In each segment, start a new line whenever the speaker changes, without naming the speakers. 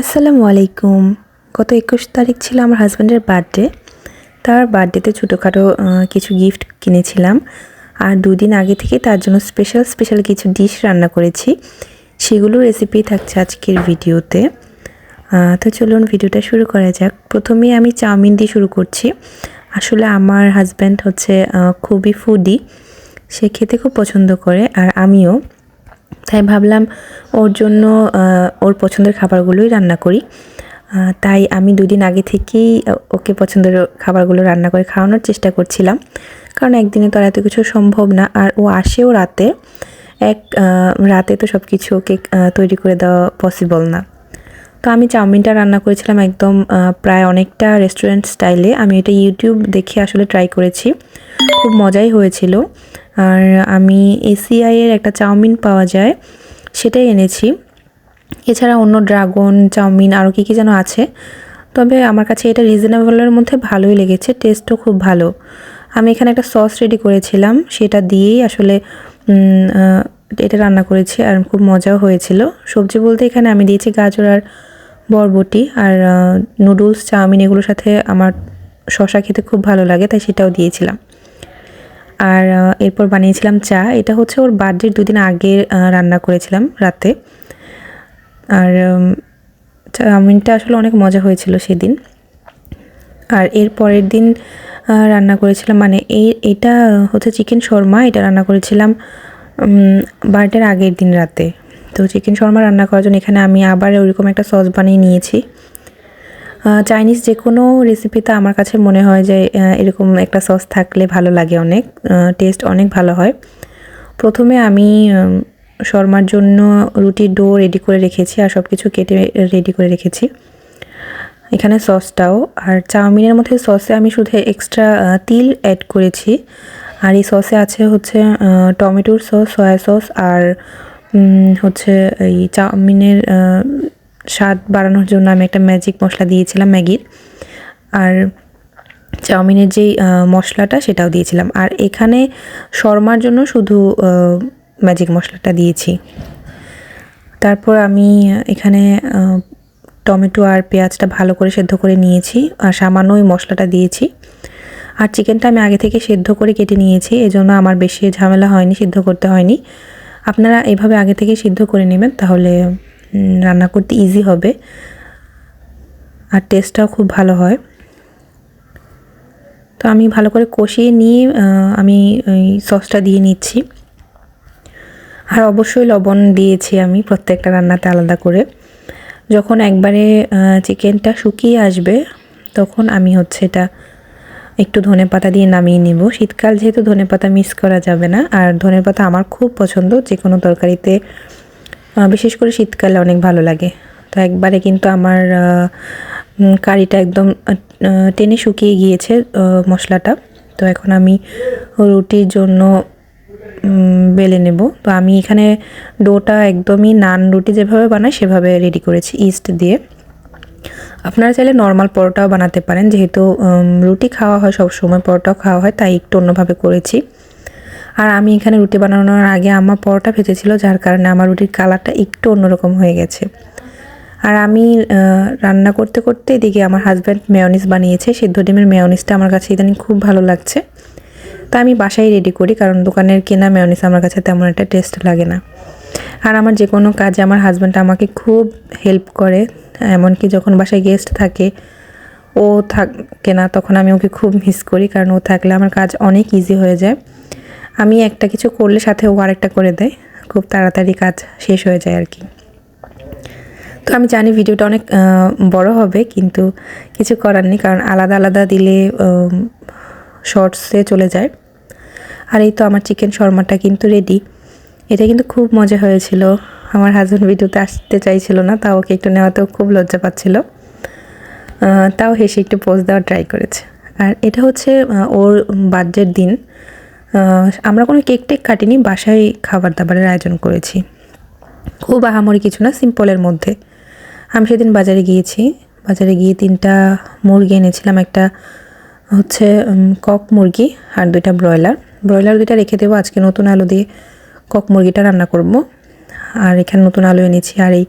আসসালামু আলাইকুম। গত একুশ তারিখ ছিল আমার হাজব্যান্ডের বার্থডে তার বার্থডেতে ছোটোখাটো কিছু গিফট কিনেছিলাম। আর দুদিন আগে থেকে তার জন্য স্পেশাল স্পেশাল কিছু ডিশ রান্না করেছি। সেগুলো রেসিপি থাকছে আজকের ভিডিওতে। তো চলুন ভিডিওটা শুরু করা যাক। প্রথমেই আমি চাউমিন দিয়ে শুরু করছি। আসলে আমার হাজব্যান্ড হচ্ছে খুবই ফুডি সে খেতে খুব পছন্দ করে, আর আমিও। তাই ভাবলাম ওর জন্য ওর পছন্দের খাবারগুলোই রান্না করি। তাই আমি দুদিন আগে থেকেই ওকে পছন্দের খাবারগুলো রান্না করে খাওয়ানোর চেষ্টা করছিলাম। কারণ একদিনে তো আর এত কিছু সম্ভব না। আর ও আসেও রাতে। এক রাতে তো সব কিছু ওকে তৈরি করে দেওয়া পসিবল না। তো আমি চাউমিনটা রান্না করেছিলাম একদম প্রায় অনেকটা রেস্টুরেন্ট স্টাইলে আমি এটা ইউটিউব দেখে আসলে ট্রাই করেছি। খুব মজাই হয়েছিল। আর আমি এসিআই এর একটা চাউমিন পাওয়া যায়, সেটাই এনেছি। এছাড়া অন্য ড্রাগন, চাউমিন আরও কী কী যেন আছে। তবে আমার কাছে এটা রিজনেবলের মধ্যে ভালোই লেগেছে, টেস্টও খুব ভালো। আমি এখানে একটা সস রেডি করেছিলাম, সেটা দিয়েই আসলে এটা রান্না করেছি আর খুব মজাও হয়েছিল। সবজি বলতে এখানে আমি দিয়েছি গাজর আর বরবটি আর নুডলস, চাউমিন এগুলোর সাথে আমার শশা খেতে খুব ভালো লাগে, তাই সেটাও দিয়েছিলাম। আর এরপর বানিয়েছিলাম চা। এটা হচ্ছে ওর বার্থডের দুদিন আগে রান্না করেছিলাম রাতে। আর উম, চাউমিনটা আসলে অনেক মজা হয়েছিল সেদিন। আর এর পরের দিন রান্না করেছিলাম মানে এই এটা হচ্ছে চিকেন শর্মা। এটা রান্না করেছিলাম বার্থডের আগের দিন রাতে। তো চিকেন শর্মা রান্না করার জন্য এখানে আমি আবার ওইরকম একটা সস বানিয়ে নিয়েছি। চাইনিজ যে কোনো রেসিপিতে আমার কাছে মনে হয় যে এরকম একটা সস থাকলে ভালো লাগে অনেক টেস্ট অনেক ভালো হয়। প্রথমে আমি শর্মার জন্য রুটির ডো রেডি করে রেখেছি আর সব কিছু কেটে রেডি করে রেখেছি। এখানে সসটাও আর চাউমিনের মধ্যে সসে আমি শুধু এক্সট্রা তিল অ্যাড করেছি। আর এই সসে আছে হচ্ছে টমেটোর সস সয়া সস আর হচ্ছে এই চাউমিনের স্বাদ বাড়ানোর জন্য আমি একটা ম্যাজিক মশলা দিয়েছিলাম ম্যাগির। আর চাউমিনের যেই মশলাটা সেটাও দিয়েছিলাম। আর এখানে শর্মার জন্য শুধু ম্যাজিক মশলাটা দিয়েছি। তারপর আমি এখানে টমেটো আর পেঁয়াজটা ভালো করে সেদ্ধ করে নিয়েছি। আর সামান্য ওই মশলাটা দিয়েছি। আর চিকেনটা আমি আগে থেকে সেদ্ধ করে কেটে নিয়েছি। এজন্য আমার বেশি ঝামেলা হয়নি, সিদ্ধ করতে হয়নি। আপনারা এভাবে আগে থেকে সিদ্ধ করে নেবেন, তাহলে রান্না করতে ইজি হবে। আর টেস্টটাও খুব ভালো হয়। তো আমি ভালো করে কষিয়ে নিয়ে আমি সসটা দিয়ে নিচ্ছি। আর অবশ্যই লবণ দিয়েছি আমি প্রত্যেকটা রান্নাতে আলাদা করে। যখন একবারে চিকেনটা শুকিয়ে আসবে, তখন আমি হচ্ছে এটা একটু ধনে পাতা দিয়ে নামিয়ে নিব। শীতকাল যেহেতু ধনে পাতা মিস করা যাবে না। আর ধনে পাতা আমার খুব পছন্দ যে কোনো তরকারিতে বিশেষ করে শীতকালে অনেক ভালো লাগে। তো একবারে কিন্তু আমার কারিটা একদম টেনে শুকিয়ে গিয়েছে মশলাটা। তো এখন আমি রুটির জন্য বেলে নেব। তো আমি এখানে ডোটা একদমই নান রুটি যেভাবে বানাই সেভাবে রেডি করেছি ইস্ট দিয়ে। আপনারা চাইলে নর্মাল পরোটাও বানাতে পারেন, যেহেতু রুটি খাওয়া হয় সব সময় পরোটাও খাওয়া হয়, তাই একটু অন্যভাবে করেছি। আর আমি এখানে রুটি বানানোর আগে আমার পরোটা ভেজেছিল, যার কারণে আমার রুটির কালারটা একটু অন্যরকম হয়ে গেছে। আর আমি রান্না করতে করতে এদিকে আমার হাজব্যান্ড মেয়নিস বানিয়েছে, সিদ্ধ ডিমের মেয়নিসটা আমার কাছে ইদানিং খুব ভালো লাগছে। তা আমি বাসায় রেডি করি, কারণ দোকানের কেনা মেয়নিস আমার কাছে তেমন একটা টেস্ট লাগে না। আর আমার যে কোনো কাজে আমার হাজব্যান্ড আমাকে খুব হেল্প করে, এমনকি যখন বাসায় গেস্ট থাকে, ও থাকে না, তখন আমি ওকে খুব মিস করি, কারণ ও থাকলে আমার কাজ অনেক ইজি হয়ে যায়। আমি একটা কিছু করলে সাথে ও আরেকটা করে দেয়। খুব তাড়াতাড়ি কাজ শেষ হয়ে যায় আর কি। তো আমি জানি ভিডিওটা অনেক বড় হবে, কিন্তু কিছু করার নেই, কারণ আলাদা আলাদা দিলে শর্টসে চলে যায়। আর এই তো আমার চিকেন শর্মাটা কিন্তু রেডি এটা কিন্তু খুব মজা হয়েছিল। আমার হাজব্যান্ড ভিডিওতে আসতে চাইছিল না, তাও ওকে একটু নেওয়াতেও খুব লজ্জা পাচ্ছিল। তাও হেসে একটু পোজ দেওয়ার ট্রাই করেছে। আর এটা হচ্ছে ওর বার্থডের দিন। আমরা কোনো কেক টেক কাটিনি, বাসায় খাবার দাবারের আয়োজন করেছি। খুব আহামরি কিছু না, সিম্পলের মধ্যে। আমি সেদিন বাজারে গিয়েছি, বাজারে গিয়ে তিনটা মুরগি এনেছিলাম, একটা হচ্ছে কক মুরগি আর দুইটা ব্রয়লার। ব্রয়লার দুইটা রেখে দেবো, আজকে নতুন আলু দিয়ে কক মুরগিটা রান্না করব। আর এখানে নতুন আলু এনেছি, আর এই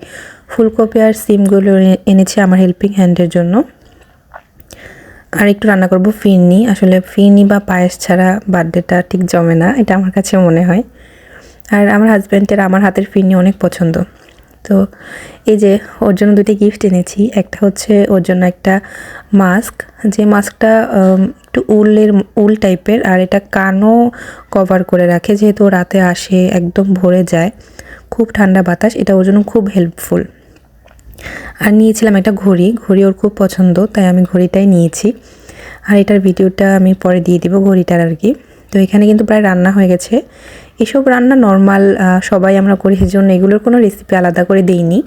ফুলকপি আর সিমগুলো এনে- এনেছি আমার হেল্পিং হ্যান্ডের জন্য। আর একটু রান্না করব ফিরনি। আসলে ফিরনি বা পায়েস ছাড়া বার্থডেটা ঠিক জমে না, এটা আমার কাছে মনে হয়। আর আমার হাজব্যান্ডের, আমার হাতের ফিরনি অনেক পছন্দ। তো এই যে ওর জন্য দুটি গিফট এনেছি, একটা হচ্ছে ওর জন্য একটা মাস্ক। যে মাস্কটা একটু উলের, উল টাইপের, আর এটা কানও কভার করে রাখে। যেহেতু রাতে আসে, একদম ভরে যায়, খুব ঠান্ডা বাতাস, এটা ওর জন্য খুব হেল্পফুল। আর নিয়েছিলাম একটা ঘড়ি। ঘড়ি ওর খুব পছন্দ, তাই আমি ঘড়িটাই নিয়েছি। আর এটার ভিডিওটা আমি পরে দিয়ে দিব ঘড়িটার আর কি। তো এখানে কিন্তু প্রায় রান্না হয়ে গেছে। এসব রান্না নর্মাল সবাই আমরা করি, সেজন্য এগুলোর কোনো রেসিপি আলাদা করে দেইনি।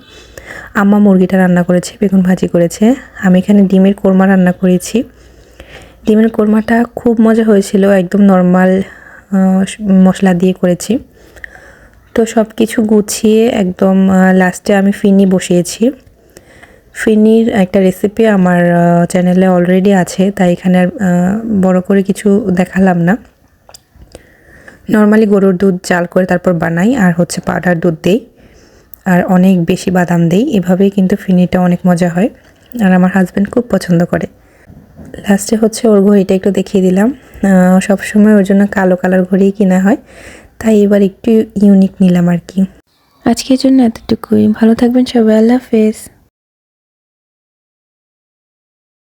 আম্মা মুরগিটা রান্না করেছে, বেগুন ভাজি করেছে। আমি এখানে ডিমের কোরমা রান্না করেছি। ডিমের কোরমাটা খুব মজা হয়েছিল, একদম নর্মাল মশলা দিয়ে করেছি। তো সব কিছু গুছিয়ে একদম লাস্টে আমি ফিনি বসিয়েছি। ফিনির একটা রেসিপি আমার চ্যানেলে অলরেডি আছে, তাই এখানে আর বড় করে কিছু দেখালাম না। নর্মালি গরুর দুধ জাল করে তারপর বানাই, আর হচ্ছে পাউডার দুধ দেই, আর অনেক বেশি বাদাম দেই। এভাবেই কিন্তু ফিনিটা অনেক মজা হয়, আর আমার হাজব্যান্ড খুব পছন্দ করে। লাস্টে হচ্ছে ওর ঘড়িটা একটু দেখিয়ে দিলাম। সবসময় ওর জন্য কালো কালার ঘড়ি কিনা হয়। তাই এবার একটু ইউনিক নিলাম আর কি। আজকের জন্য এতটুকুই। ভালো থাকবেন সবাই। আল্লাহ হাফেজ।